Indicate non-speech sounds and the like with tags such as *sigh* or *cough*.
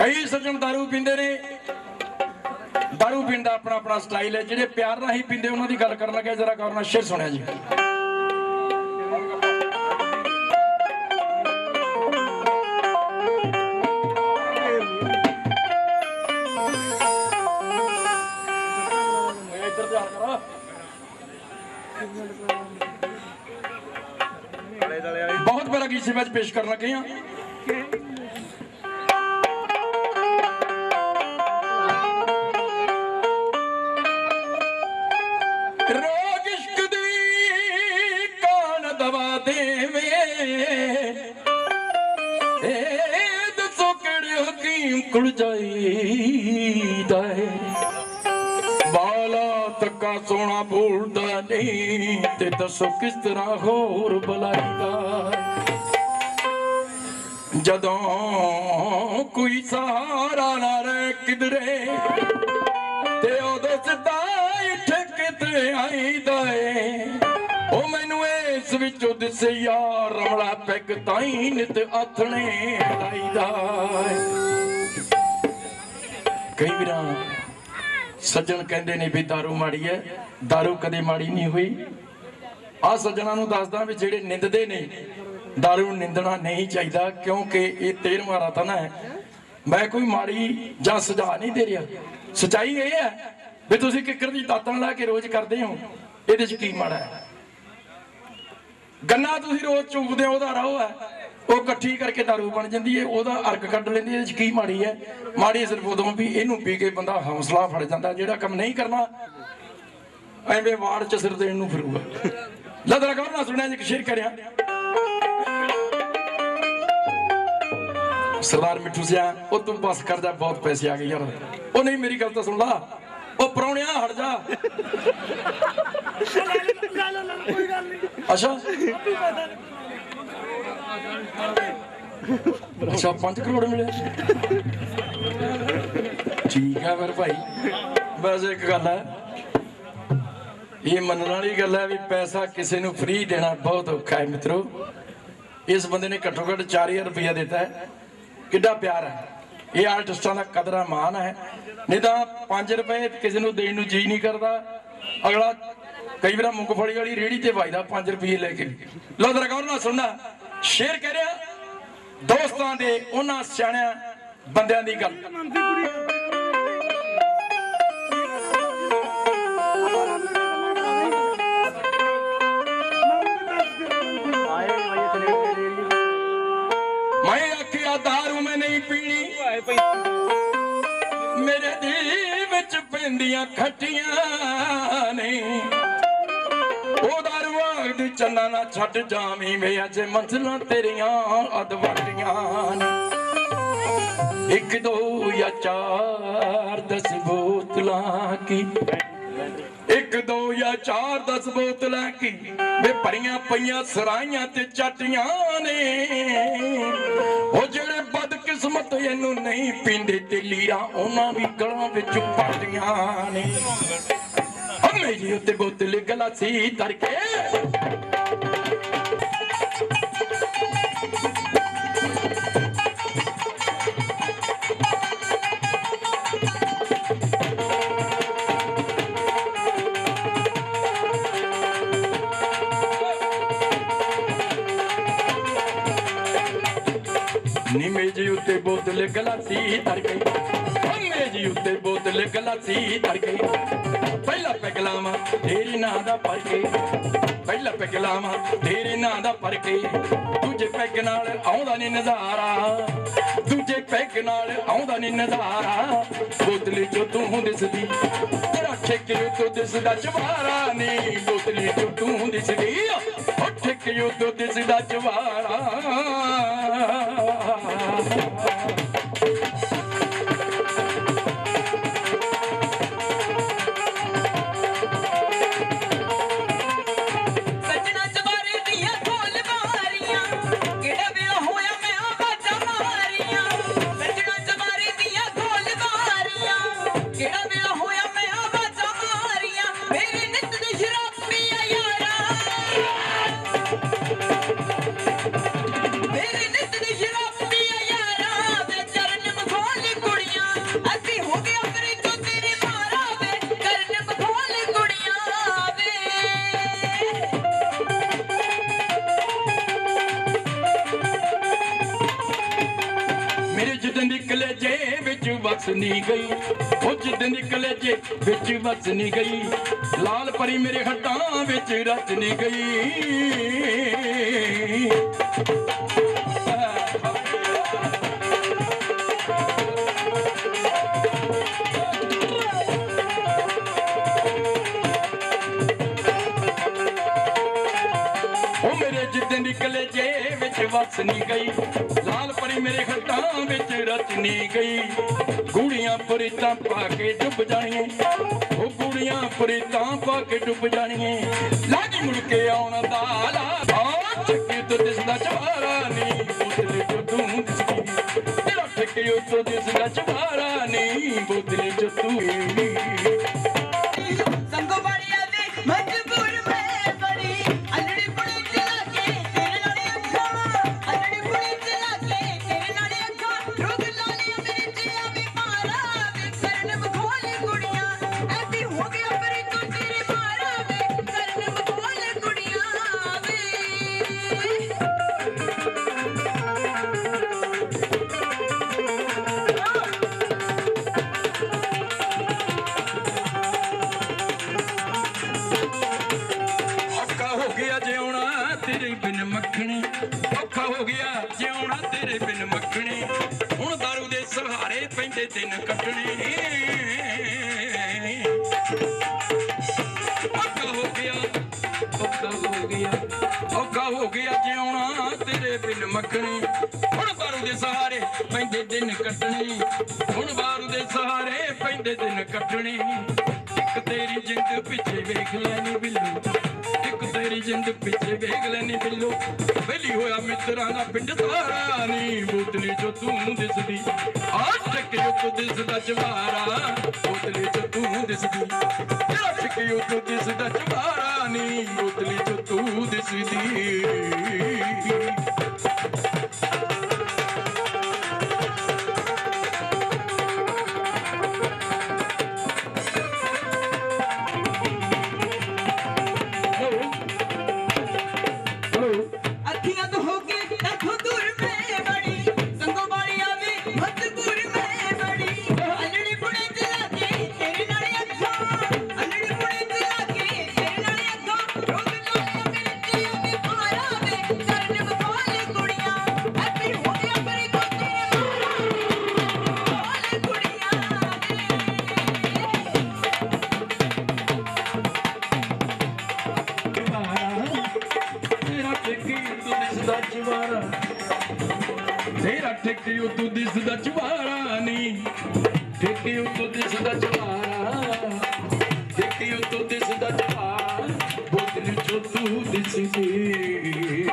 ਕਈ ਸੱਜਣ दारू ਪੀਂਦੇ ਨੇ दारू ਪੀਣ ਦਾ ਆਪਣਾ ਆਪਣਾ ਸਟਾਈਲ ਹੈ ਜਿਹੜੇ ਪਿਆਰ ਨਾਲ ਹੀ ਪੀਂਦੇ ਉਹਨਾਂ ਦੀ ਗੱਲ ਕਰਨ ਲੱਗੇ ਜਰਾ ਗੌਰ ਨਾਲ ਸ਼ੇਰ ਸੁਣਿਆ ਜੀ ਇੱਧਰ ਧਿਆਨ ਕਰੋ ਬਹੁਤ ਬੜਾ ਗੀਤ ਸੇਵਾ ਚ ਪੇਸ਼ ਕਰਨ ਲੱਗੇ ਹਾਂ ਹਕੀਮ ਜਾਈਦਾ ਹੈ ਬਾਲਾ ਤੱਕਾ ਸੋਨਾ ਬੋਲਦਾ ਨਹੀਂ, ਤੇ ਦੱਸੋ ਕਿਸ ਤਰ੍ਹਾਂ ਹੋਰ ਬੁਲਾਈਦਾ ਜਦੋਂ ਕੋਈ ਸਹਾਰਾ ਨਾ ਰਹਿ ਕਿਧਰੇ, ਤੇ ਉਦੋਂ ਸਿੱਧਾ ਇੱਥੇ ਕਿਤੇ ਆਈਦਾ ਏ। ਉਹ ਮੈਨੂੰ ਇਸ ਵਿੱਚੋਂ ਦਿਸੇ ਯਾਰ ਰਮਲਾ ਪੈਗ ਤਾਈ ਨਿਤ ਆਥਣੇ ਲਾਈਦਾ ਕਈ ਵੀਰਾਂ ਸੱਜਣ ਕਹਿੰਦੇ ਨੇ ਵੀ दारू ਮਾੜੀ ਹੈ दारू ਕਦੇ ਮਾੜੀ ਨਹੀਂ ਹੋਈ ਆ ਸੱਜਣਾ ਨੂੰ ਦੱਸਦਾ ਵੀ ਜਿਹੜੇ ਨਿੰਦਦੇ ਨੇ दारू ਨਿੰਦਣਾ ਨਹੀਂ ਚਾਹੀਦਾ ਕਿਉਂਕਿ ਇਹ ਤੇਰ ਮਾਰਾ ਤਾਂ ਨਾ ਹੈ ਮੈਂ ਕੋਈ ਮਾੜੀ ਜਾਂ ਸੁਝਾਅ ਨਹੀਂ ਦੇ ਰਿਹਾ ਸਚਾਈ ਇਹ ਹੈ ਵੀ ਤੁਸੀਂ ਕਿੱਕਰ ਦੀ ਦਾਤਣ ਲਾ ਕੇ ਰੋਜ਼ ਕਰਦੇ ਹੋ ਇਹਦੇ 'ਚ ਕੀ ਮਾੜਾ ਹੈ ਗੰਨਾ ਤੁਸੀਂ ਰੋਜ਼ ਚੂਪਦੇ ਹੋ ਉਹਦਾ ਰਾਹ ਹੈ ਉਹ ਇਕੱਠੀ ਕਰਕੇ ਦਾਰੂ ਬਣ ਜਾਂਦੀ ਹੈ ਉਹਦਾ ਅਰਕ ਕੱਢ ਲੈਂਦੀ ਹੈ ਇਹਦੇ 'ਚ ਕੀ ਮਾੜੀ ਹੈ? ਮਾੜੀ ਸਿਰਫ ਉਦੋਂ ਵੀ ਇਹਨੂੰ ਪੀ ਕੇ ਬੰਦਾ ਹੌਸਲਾ ਫੜ ਜਾਂਦਾ ਜਿਹੜਾ ਕੰਮ ਨਹੀਂ ਕਰਨਾ ਐਵੇਂ ਵਾੜ ਚ ਸਿਰ ਦੇਣ ਨੂੰ ਫਿਰੂਗਾ। ਲਦਰਾ ਕੌਰ ਨਾ ਸੁਣਿਆ ਜੀ ਸ਼ੇਰ ਕਰਿਆ। ਸਰਦਾਰ ਮਿੱਠੂ ਸਿਆ ਉਹ ਤੂੰ ਬਸ ਕਰ ਜਾ ਬਹੁਤ ਪੈਸੇ ਆ ਗਏ ਯਾਰ। ਉਹ ਨਹੀਂ ਮੇਰੀ ਗੱਲ ਤਾਂ ਸੁਣ ਲਾ। ਉਹ ਪਰੌਣਿਆ ਹਟ ਜਾ। ਅੱਛਾ। ਅੱਛਾ 5 ਕਰੋੜ ਮਿਲਿਆ। ਠੀਕ ਹੈ ਫਿਰ ਭਾਈ। ਬਸ ਇੱਕ ਗੱਲ ਹੈ ਇਹ ਮੰਨਣ ਵਾਲੀ ਗੱਲ ਹੈ ਵੀ ਪੈਸਾ ਕਿਸੇ ਨੂੰ ਫ੍ਰੀ ਦੇਣਾ ਬਹੁਤ ਔਖਾ ਹੈ ਮਿੱਤਰੋ। ਇਸ ਬੰਦੇ ਨੇ ਘੱਟੋ ਘੱਟ 4000 ਰੁਪਇਆ ਦਿੱਤਾ ਕਿੱਡਾ ਪਿਆਰ ਹੈ। ਇਹ ਆਰਟਿਸਟਾਂ ਦਾ ਕਦਰਾ ਮਾਨ ਹੈ। ਨਹੀਂ ਤਾਂ 5 ਰੁਪਏ ਕਿਸੇ ਨੂੰ ਦੇਣ ਨੂੰ ਜੀ ਨਹੀਂ ਕਰਦਾ। ਅਗਲਾ ਕਈ ਵਾਰ ਮੂੰਗਫਲੀ ਵਾਲੀ ਰੇੜੀ ਤੇ ਵਜਦਾ 5 ਰੁਪਏ ਲੈ ਕੇ। ਲੋ ਦਰਗਾਹ ਨਾਲ ਸੁਣਨਾ। ਸ਼ੇਰ ਕਹਿ ਰਿਹਾ ਦੋਸਤਾਂ ਦੇ ਉਹਨਾਂ ਸਿਆਣਿਆਂ ਬੰਦਿਆਂ ਦੀ ਗੱਲ। ਆਖਦੀ ਨਾ ਛੱਡ ਜਾਵੀਂ ਵੇ ਅੱਜ ਮੰਜ਼ਲਾਂ ਤੇਰੀਆਂ ਅਦਵਾਟੀਆਂ ਨੇ। ਇੱਕ, ਦੋ ਜਾਂ ਚਾਰ ਦਸ ਬੋਤਲਾਂ ਕੀ? ਇੱਕ, ਦੋ ਜਾਂ ਚਾਰ ਦਸ ਬੋਤਲਾਂ ਕੀ? ਵੇ ਭਰੀਆਂ ਪਈਆਂ ਸਰਾਈਆਂ ਤੇ ਚਾਟੀਆਂ ਨੇ। ਉਹ ਜਿਹੜੇ ਬਦਕਿਸਮਤ ਇਹਨੂੰ ਨਹੀਂ ਪੀਂਦੇ, ਤੇ ਲੀਰਾਂ ਉਹਨਾਂ ਵੀ ਗਲਾਂ ਵਿੱਚ ਪਾਟੀਆਂ ਨੇ। ਹਮੇ ਉੱਤੇ ਬੋਤਲ ਗਲਾਸੀ ਧਰ ਕੇ ਨੀ ਮੇਜੀ ਉੱਤੇ ਬੋਤਲ ਗਲਾਸੀ ਧਰ ਗਈ ਓ ਮੇਜੀ ਉੱਤੇ ਬੋਤਲ ਗਲਾਸੀ ਧਰ ਗਈ ਪਹਿਲਾ ਪੈਗਲਾਵਾ ਤੇਰੇ ਨਾਂ ਦਾ ਭਰ ਕੇ। ਪਹਿਲਾ ਪੈਗਲਾਵਾ ਤੇਰੇ ਨਾਂ ਦਾ ਭਰ ਕੇ। ਦੂਜੇ ਪੈਗ ਨਾਲ ਆਉਂਦਾ ਨੀ ਨਜ਼ਾਰਾ। ਦੂਜੇ ਪੈਗ ਨਾਲ ਆਉਂਦਾ ਨੀ ਨਜ਼ਾਰਾ। ਬੋਤਲੀ ਚੋਂ ਤੂੰ ਦਿਸਦੀ, ਤੇਰਾ ਠੇਕੇ ਉੱਤੋਂ ਦਿਸਦਾ ਜਵਾਰਾ ਨੀ। ਬੋਤਲੀ ਚੋਂ ਤੂੰ ਦਿਸਦੀ, ਓ ਠੇਕੇ ਉੱਤੋਂ ਦਿਸਦਾ ਜਵਾਰਾ। ਸੱਜਣਾ *laughs* ਵਿੱਚ ਗਈ। ਉਹ ਜਿੱਦ ਨਿਕਲੇ ਜੇ ਵਿੱਚ ਵਸ ਨਹੀਂ ਗਈ। ਲਾਲ ਪਰੀ ਮੇਰੇ ਹੱਟਾਂ ਵਿੱਚ ਰਚ ਨਹੀਂ ਗਈ। ਉਹ ਮੇਰੇ ਜਿੱਦ ਨਿਕਲੇ ਜੇ ਵਿੱਚ ਵਸ ਨਹੀਂ ਗਈ। ਮੇਰੇ ਖੱਟਾਂ ਵਿੱਚ ਰਚ ਗਈ। ਗੂੜੀਆਂ ਪਰੀਤਾਂ ਪਾ ਕੇ ਡੁੱਬ ਜਾਣੀਆਂ। ਉਹ ਗੂੜੀਆਂ ਪਰੀਤਾਂ ਪਾ ਕੇ ਡੁੱਬ ਜਾਣੀਆਂ। ਲਾਗੀ ਮੁੜ ਕੇ ਆਉਣ ਦਾ ਲਾ ਆ ਚੱਕੀ ਤੋਂ ਦਿਸਦਾ ਚਵਾਰਾ ਨਹੀਂ ਬੋਤਲੇ ਚੋਂ ਤੂੰ ਦਿਸਦੀ। ਤੇਰਾ ਠੇਕੇ ਉੱਤੋਂ ਦਿਸਦਾ ਚਵਾਰਾ ਨਹੀਂ ਬੋਤਲੇ ਚੋਂ ਤੂੰ ਮੱਖਣੀ। ਔਖਾ ਹੋ ਗਿਆ ਜਿਉਣਾ ਤੇਰੇ ਬਿਨ ਮੱਖਣੀ। ਹੁਣ ਦਾਰੂ ਦੇ ਸਹਾਰੇ ਪੈਂਦੇ ਦਿਨ ਕੱਟਣੇ। ਔਖਾ ਹੋ ਗਿਆ। ਔਖਾ ਹੋ ਗਿਆ। ਔਖਾ ਹੋ ਗਿਆ ਜਿਉਣਾ ਤੇਰੇ ਬਿਨ ਮੱਖਣੀ। ਹੁਣ ਦਾਰੂ ਦੇ ਸਹਾਰੇ ਪੈਂਦੇ ਦਿਨ ਕੱਟਣੇ। ਹੁਣ ਦਾਰੂ ਦੇ ਸਹਾਰੇ ਪੈਂਦੇ ਦਿਨ ਕੱਟਣੇ। ਇੱਕ ਤੇਰੀ ਜਿੰਦ ਪਿੱਛੇ ਵੇਖ ਲੈਣੀ ਜਿੰਦ ਪਿੱਛੇ ਵੇਖ ਲੈਣੀ ਬਿੱਲੂ। ਬੇਲੀ ਹੋਇਆ ਮਿੱਤਰਾਂ ਦਾ ਪਿੰਡ ਸਾਰਾ ਨੀ, ਬੋਤਲੀ ਚੋਂ ਤੂੰ ਦਿਸਦੀ। ਆ ਟੱਕੇ ਉੱਤੋਂ ਦਿਸਦਾ ਜਵਾਰਾ, ਬੋਤਲੀ ਚੋਂ ਤੂੰ ਦਿਸਦੀ। ਤੇਰਾ ਟੱਕੇ ਦਿਸਦਾ ਜਵਾਰਾ ਨੀ ਤੇਰਾ ਤੂੰ ਉੱਤੋਂ ਦਿਸਦਾ ਚਵਾਰਾ ਤੇਰਾ ਠੇਕੀ ਉੱਤੋਂ ਦਿਸਦਾ ਚਵਾਰਾ ਨਹੀਂ ਠੇਕੀ ਤੂੰ ਦਿਸਦਾ ਚਵਾਰਾ